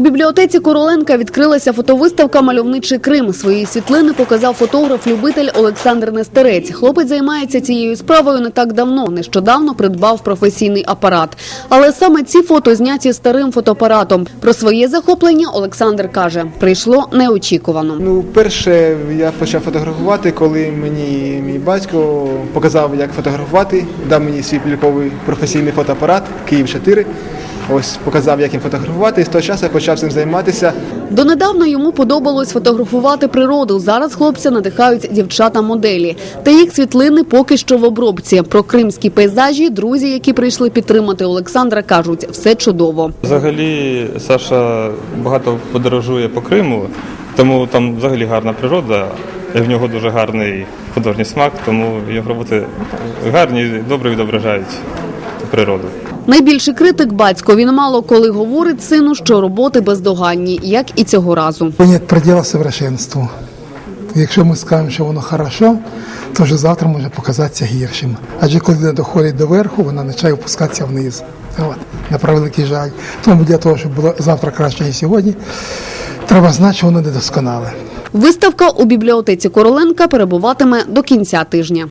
У бібліотеці Короленка відкрилася фотовиставка Мальовничий Крим. Свої світлини показав фотограф-любитель Олександр Нестерець. Хлопець займається цією справою не так давно. Нещодавно придбав професійний апарат. Але саме ці фото зняті старим фотоапаратом. Про своє захоплення Олександр каже: прийшло неочікувано. Ну, перше я почав фотографувати, коли мені мій батько показав, як фотографувати, дав мені свій пліковий професійний фотоапарат Київ 4. Ось показав, як їм фотографувати, і з того часу я почав цим займатися. Донедавна йому подобалось фотографувати природу. Зараз хлопця надихають дівчата-моделі. Та їх світлини поки що в обробці. Про кримські пейзажі друзі, які прийшли підтримати Олександра, кажуть, все чудово. Взагалі Саша багато подорожує по Криму, тому там взагалі гарна природа. В нього дуже гарний художній смак, тому його роботи гарні і добре відображають природу. Найбільший критик батько. Він мало коли говорить сину, що роботи бездоганні, як і цього разу. Нет предела совершенству. Якщо ми скажемо, що воно хорошо, то вже завтра може показатися гіршим. Адже коли не доходить до верху, вона починає опускатися вниз. От, на превеликий жаль. Тому для того, щоб було завтра краще, ніж сьогодні, треба знати, що воно недосконале. Виставка у бібліотеці Короленка перебуватиме до кінця тижня.